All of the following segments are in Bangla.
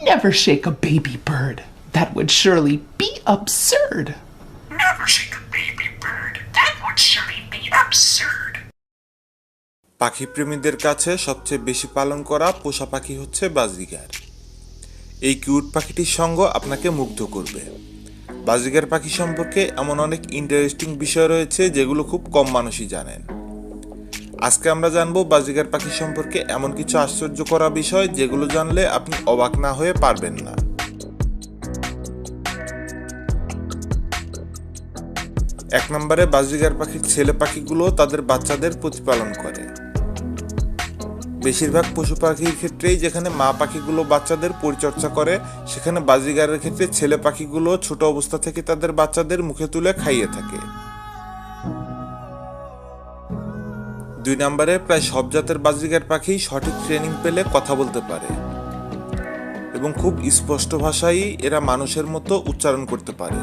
Never shake a baby bird. That would surely be absurd. Never shake a baby bird. That would surely be absurd. পাখি প্রেমীদের কাছে সবচেয়ে বেশি পালন করা পোষা পাখি হচ্ছে বাজিগার এই কিউট পাখিটির সঙ্গ আপনাকে মুগ্ধ করবে বাজিগার পাখি সম্পর্কে এমন অনেক ইন্টারেস্টিং বিষয় রয়েছে যেগুলো খুব কম মানুষই জানেন আজকে আমরা জানব বাজিগার পাখি সম্পর্কে এমন কিছু আশ্চর্য করা বিষয় যেগুলো জানলে আপনি অবাক না হয়ে পারবেন না। এক নম্বরে বাজিগার পাখির ছেলে পাখিগুলো তাদের বাচ্চাদের প্রতিপালন করে। বেশিরভাগ পশু পাখির ক্ষেত্রেই যেখানে মা পাখিগুলো বাচ্চাদের পরিচর্যা করে, সেখানে বাজিগারের ক্ষেত্রে ছেলে পাখিগুলো ছোট অবস্থা থেকে তাদের বাচ্চাদের মুখে তুলে খাইয়ে থাকে। দুই নম্বরে প্রায় সব জাতের বাজিগার পাখি সঠিক ট্রেনিং পেলে কথা বলতে পারে। এবং খুব স্পষ্ট ভাষায় এরা মানুষের মতো উচ্চারণ করতে পারে.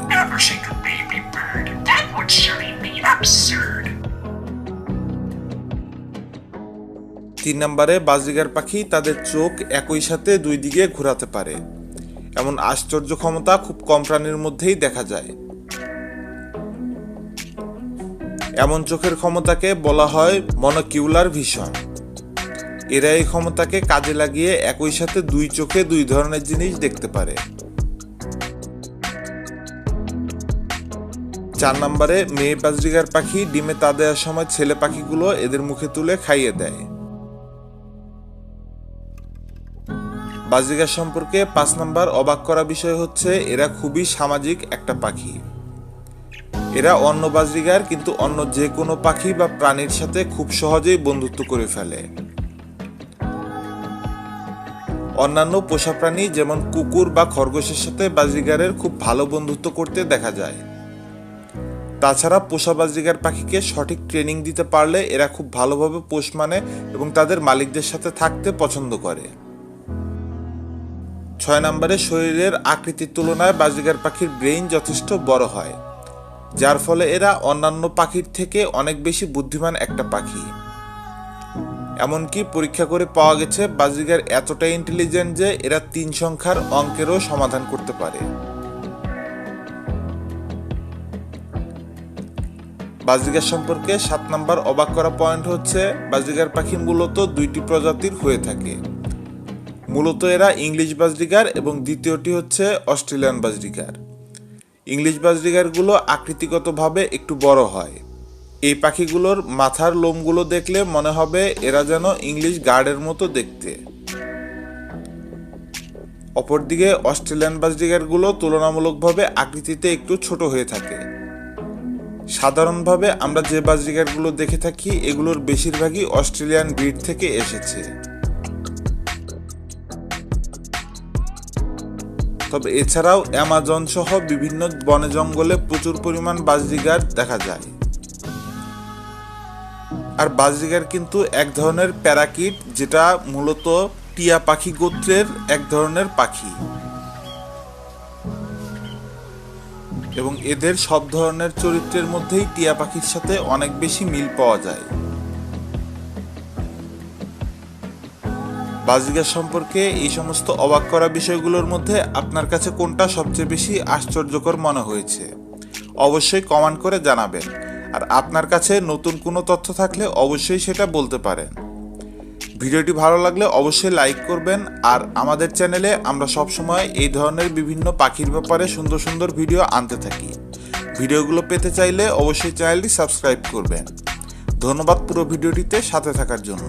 তিন নম্বরে বাজিগার পাখি তাদের চোখ একই সাথে দুই দিকে ঘোরাতে পারে। এমন আশ্চর্য ক্ষমতা খুব কম প্রাণীর মধ্যেই দেখা যায়। এমন চোখের ক্ষমতাকে বলা হয় মনোকিউলার ভিশন এরা এই ক্ষমতাকে কাজে লাগিয়ে একই সাথে দুই চোখে দুই ধরনের জিনিস দেখতে পারে। চার নম্বরে, মেয়ে বাজরিগার পাখি ডিমে তা দেওয়ার সময় ছেলে পাখিগুলো এদের মুখে তুলে খাইয়ে দেয়। বাজিগার সম্পর্কে পাঁচ নম্বর অবাক করা বিষয় হচ্ছে, এরা খুবই সামাজিক একটা পাখি। এরা অন্য বাজরিগার কিন্তু অন্য যে কোনো পাখি বা প্রাণীর সাথে খুব সহজেই বন্ধুত্ব করে ফেলে। অন্যান্য পোষা প্রাণী যেমন কুকুর বা খরগোশের সাথে বাজরিগারের খুব ভালো বন্ধুত্ব করতে দেখা যায়। তাছাড়া পোষা বাজরিগার পাখিকে সঠিক ট্রেনিং দিতে পারলে এরা খুব ভালোভাবে পোষ মানে এবং তাদের মালিকদের সাথে থাকতে পছন্দ করে। ছয় নম্বরে শরীরের আকৃতির তুলনায় বাজিগার পাখির ব্রেইন যথেষ্ট বড় হয়। যার ফলে এরা অন্যান্য পাখির থেকে অনেক বেশি বুদ্ধিমান একটা পাখি। এমনকি পরীক্ষা করে পাওয়া গেছে বাজিগার এতটাই ইন্টেলিজেন্ট যে এরা তিন সংখ্যার অঙ্কেরও সমাধান করতে পারে। বাজিগার সম্পর্কে সাত নম্বর অবাক করা পয়েন্ট হচ্ছে, বাজিগার পাখি মূলত দুইটি প্রজাতির হয়ে থাকে। মূলত এরা ইংলিশ বাজরিগার এবং দ্বিতীয়টি হচ্ছে অস্ট্রেলিয়ান বাজরিগার ইংলিশ বাজরিগারগুলো আকৃতিগতভাবে একটু বড় হয়। এই পাখিগুলোর মাথার লোমগুলো দেখলে মনে হবে এরা যেন ইংলিশ গার্ডের মতো দেখতে। অপরদিকে অস্ট্রেলিয়ান বাজরিগারগুলো তুলনামূলকভাবে আকৃতিতে একটু ছোট হয়ে থাকে। সাধারণভাবে আমরা যে বাজরিগারগুলো দেখে থাকি, এগুলোর বেশিরভাগই অস্ট্রেলিয়ান ব্রিড থেকে এসেছে। তবে এছাড়াও অ্যামাজন সহ বিভিন্ন বনে জঙ্গলে প্রচুর পরিমাণ বাজরিগার দেখা যায়। আর বাজরিগার কিন্তু এক ধরনের প্যারাকিট, যেটা মূলত টিয়া পাখি গোত্রের এক ধরনের পাখি। এবং এদের সব ধরনের চরিত্রের মধ্যেই টিয়া পাখির সাথে অনেক বেশি মিল পাওয়া যায়। বাজিগার সম্পর্কে এই সমস্ত অবাক করা বিষয়গুলোর মধ্যে আপনার কাছে কোনটা সবচেয়ে বেশি আশ্চর্যকর মনে হয়েছে? অবশ্যই কমেন্ট করে জানাবেন। আর আপনার কাছে নতুন কোনো তথ্য থাকলে অবশ্যই সেটা বলতে পারেন। ভিডিওটি ভালো লাগলে অবশ্যই লাইক করবেন আর আমাদের চ্যানেলে আমরা সবসময় এই ধরনের বিভিন্ন পাখির ব্যাপারে সুন্দর সুন্দর ভিডিও আনতে থাকি। ভিডিওগুলো পেতে চাইলে অবশ্যই চ্যানেলটি সাবস্ক্রাইব করবেন। ধন্যবাদ পুরো ভিডিওটিতে সাথে থাকার জন্য।